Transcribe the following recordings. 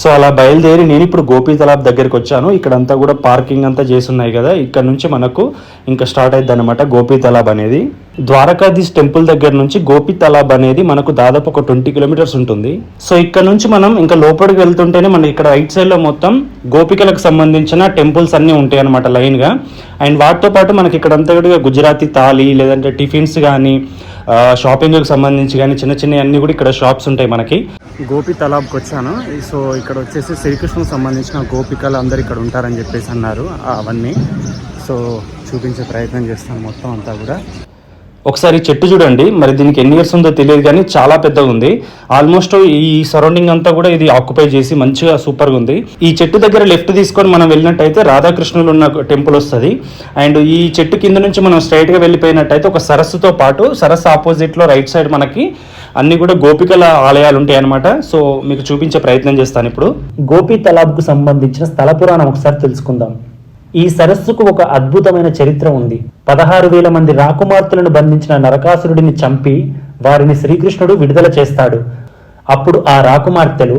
So అలా బయలుదేరి నేను ఇప్పుడు గోపీ తలాబ్ దగ్గరికి వచ్చాను. ఇక్కడంతా కూడా పార్కింగ్ అంతా చేసి ఉన్నాయి కదా. ఇక్కడ నుంచి మనకు ఇంకా స్టార్ట్ అవుతుంది అనమాట గోపీ తలాబ్ అనేది. ద్వారకాధీష్ టెంపుల్ దగ్గర నుంచి గోపి తలాబ్ అనేది మనకు దాదాపు ఒక ట్వంటీ కిలోమీటర్స్ ఉంటుంది. సో ఇక్కడ నుంచి మనం ఇంకా లోపలికి వెళ్తుంటేనే మనకి ఇక్కడ రైట్ సైడ్లో మొత్తం గోపికలకు సంబంధించిన టెంపుల్స్ అన్నీ ఉంటాయి అనమాట లైన్గా. అండ్ వాటితో పాటు మనకి ఇక్కడంతా కూడా గుజరాతీ థాలీ లేదంటే టిఫిన్స్ కానీ షాపింగ్కి సంబంధించి కానీ చిన్న చిన్న అన్ని కూడా ఇక్కడ షాప్స్ ఉంటాయి మనకి. గోపి తలాబ్కి వచ్చాను. సో ఇక్కడ వచ్చేసి శ్రీకృష్ణకు సంబంధించిన గోపికలు అందరు ఇక్కడ ఉంటారని చెప్పేసి అన్నారు అవన్నీ. సో చూపించే ప్రయత్నం చేస్తాను మొత్తం అంతా కూడా. ఒకసారి చెట్టు చూడండి. మరి దీనికి ఎన్ని ఇయర్స్ ఉందో తెలియదు కానీ చాలా పెద్దగా ఉంది. ఆల్మోస్ట్ ఈ సరౌండింగ్ అంతా కూడా ఇది ఆక్యుపై చేసి మంచిగా సూపర్గా ఉంది. ఈ చెట్టు దగ్గర లెఫ్ట్ తీసుకొని మనం వెళ్ళినట్టయితే రాధాకృష్ణులు ఉన్న టెంపుల్ వస్తుంది. అండ్ ఈ చెట్టు కింద నుంచి మనం స్ట్రైట్గా వెళ్ళిపోయినట్టయితే ఒక సరస్సుతో పాటు సరస్సు ఆపోజిట్లో రైట్ సైడ్ మనకి అన్ని కూడా గోపికల ఆలయాలు ఉంటాయి అనమాట సో మీకు చూపించే ప్రయత్నం చేస్తాను ఇప్పుడు. గోపి తలాబ్కు సంబంధించిన స్థల పురాణం ఒకసారి తెలుసుకుందాం. ఈ సరస్సుకు ఒక అద్భుతమైన చరిత్ర ఉంది. పదహారు వేల మంది రాకుమార్తెలను బంధించిన నరకాసురుడిని చంపి వారిని శ్రీకృష్ణుడు విడుదల చేస్తాడు. అప్పుడు ఆ రాకుమార్తెలు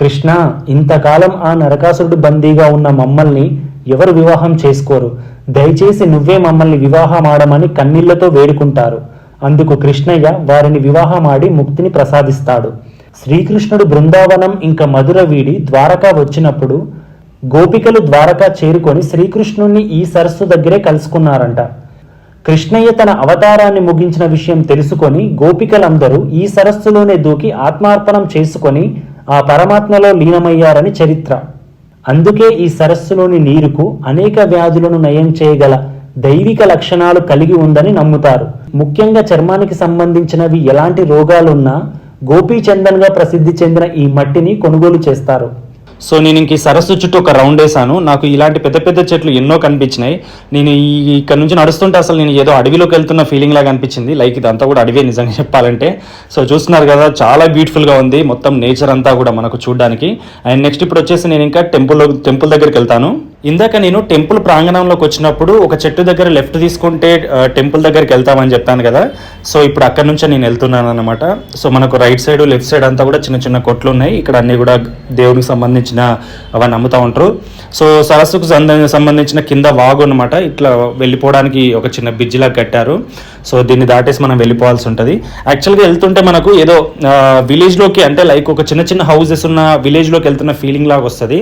కృష్ణ ఇంతకాలం ఆ నరకాసురుడు బందీగా ఉన్న మమ్మల్ని ఎవరు వివాహం చేసుకోరు? దయచేసి నువ్వే మమ్మల్ని వివాహమాడమని కన్నీళ్ళతో వేడుకుంటారు. అందుకు కృష్ణయ్య వారిని వివాహమాడి ముక్తిని ప్రసాదిస్తాడు. శ్రీకృష్ణుడు బృందావనం ఇంకా మధుర వీడి ద్వారకా వచ్చినప్పుడు గోపికలు ద్వారకా చేరుకొని శ్రీకృష్ణుణ్ణి ఈ సరస్సు దగ్గరే కలుసుకున్నారంట. కృష్ణయ్య తన అవతారాన్ని ముగించిన విషయం తెలుసుకొని గోపికలందరూ ఈ సరస్సులోనే దూకి ఆత్మార్పణం చేసుకొని ఆ పరమాత్మలో లీనమయ్యారని చరిత్ర. అందుకే ఈ సరస్సులోని నీరుకు అనేక వ్యాధులను నయం చేయగల దైవిక లక్షణాలు కలిగి ఉందని నమ్ముతారు. ముఖ్యంగా చర్మానికి సంబంధించినవి ఎలాంటి రోగాలున్నా గోపీచందన్గా ప్రసిద్ధి చెందిన ఈ మట్టిని కొనుగోలు చేస్తారు. సో నేను ఇంక ఈ సరస్సు చుట్టూ ఒక రౌండ్ వేసాను. నాకు ఇలాంటి పెద్ద పెద్ద చెట్లు ఎన్నో కనిపించినాయి. నేను ఈ ఇక్కడ నుంచి నడుస్తుంటే అసలు నేను ఏదో అడవిలోకి వెళ్తున్న ఫీలింగ్ లాగా అనిపించింది. లైక్ ఇదంతా కూడా అడవే నిజంగా చెప్పాలంటే. సో చూస్తున్నారు కదా చాలా బ్యూటిఫుల్గా ఉంది. మొత్తం నేచర్ అంతా కూడా మనకు చూడడానికి. అండ్ నెక్స్ట్ ఇప్పుడు వచ్చేసి నేను ఇంకా టెంపుల్ టెంపుల్ దగ్గరికి వెళ్తాను. ఇందాక నేను టెంపుల్ ప్రాంగణంలోకి వచ్చినప్పుడు ఒక చెట్టు దగ్గర లెఫ్ట్ తీసుకుంటే టెంపుల్ దగ్గరికి వెళ్తామని చెప్పాను కదా. సో ఇప్పుడు అక్కడ నుంచే నేను వెళ్తున్నాను అనమాట సో మనకు రైట్ సైడ్ లెఫ్ట్ సైడ్ అంతా కూడా చిన్న చిన్న కొట్లు ఉన్నాయి. ఇక్కడ అన్ని కూడా దేవునికి సంబంధించిన అవన్నీ అమ్ముతూ ఉంటారు. సో సరస్సుకు సంబంధించిన కింద వాగు అనమాట ఇట్లా వెళ్ళిపోవడానికి ఒక చిన్న బ్రిడ్జ్ లాగా కట్టారు. సో దీన్ని దాటేసి మనం వెళ్ళిపోవాల్సి ఉంటుంది. యాక్చువల్గా వెళ్తుంటే మనకు ఏదో విలేజ్లోకి అంటే లైక్ ఒక చిన్న చిన్న హౌసెస్ ఉన్న విలేజ్లోకి వెళ్తున్న ఫీలింగ్ లాగా వస్తుంది.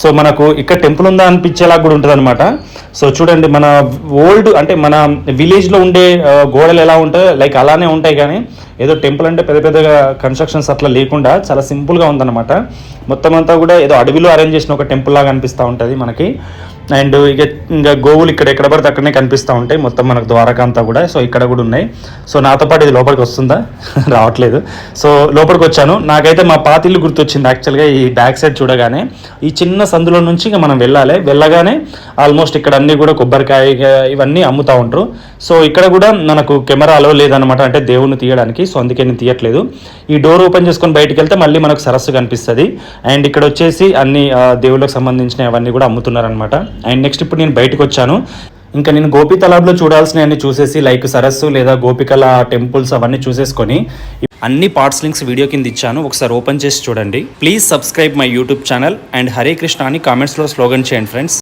సో మనకు ఇక్కడ టెంపుల్ ఉందా అనిపించేలా కూడా ఉంటుంది అనమాట సో చూడండి మన ఓల్డ్ అంటే మన విలేజ్లో ఉండే గోడలు ఎలా ఉంటాయో లైక్ అలానే ఉంటాయి కానీ ఏదో టెంపుల్ అంటే పెద్ద పెద్దగా కన్స్ట్రక్షన్స్ అట్లా లేకుండా చాలా సింపుల్గా ఉందన్నమాట. మొత్తం అంతా కూడా ఏదో అడవిలో అరేంజ్ చేసిన ఒక టెంపుల్ లాగా అనిపిస్తూ ఉంటుంది మనకి. అండ్ ఇక ఇంకా గోవులు ఇక్కడ ఎక్కడ పడితే అక్కడనే కనిపిస్తూ ఉంటాయి. మొత్తం మనకు ద్వారకా అంతా కూడా. సో ఇక్కడ కూడా ఉన్నాయి. సో నాతో పాటు ఇది లోపలికి వస్తుందా? రావట్లేదు. సో లోపలికి వచ్చాను. నాకైతే మా పాతిల్లు గుర్తొచ్చింది యాక్చువల్గా ఈ బ్యాక్ సైడ్ చూడగానే. ఈ చిన్న సందులో నుంచి ఇక మనం వెళ్ళాలి. వెళ్ళగానే ఆల్మోస్ట్ ఇక్కడ అన్నీ కూడా కొబ్బరికాయ ఇవన్నీ అమ్ముతూ ఉంటారు సో ఇక్కడ కూడా మనకు కెమెరాలో లేదనమాట అంటే దేవుని తీయడానికి. సో అందుకే నేను తీయట్లేదు. ఈ డోర్ ఓపెన్ చేసుకొని బయటికి వెళ్తే మళ్ళీ మనకు సరస్సు కనిపిస్తుంది. అండ్ ఇక్కడ వచ్చేసి అన్ని దేవుళ్ళకి సంబంధించిన అవన్నీ కూడా అమ్ముతున్నారనమాట అండ్ నెక్స్ట్ ఇప్పుడు నేను బయటకు వచ్చాను. ఇంకా నేను గోపి తలాబ్లో చూడాల్సినవన్నీ చూసేసి లైక్ సరస్సు లేదా గోపికల టెంపుల్స్ అవన్నీ చూసేసుకొని అన్ని పార్ట్స్ లింక్స్ వీడియో కింద ఇచ్చాను. ఒకసారి ఓపెన్ చేసి చూడండి. Please subscribe my YouTube channel and Hare Krishna అని కామెంట్స్లో స్లోగన్ చేయండి ఫ్రెండ్స్.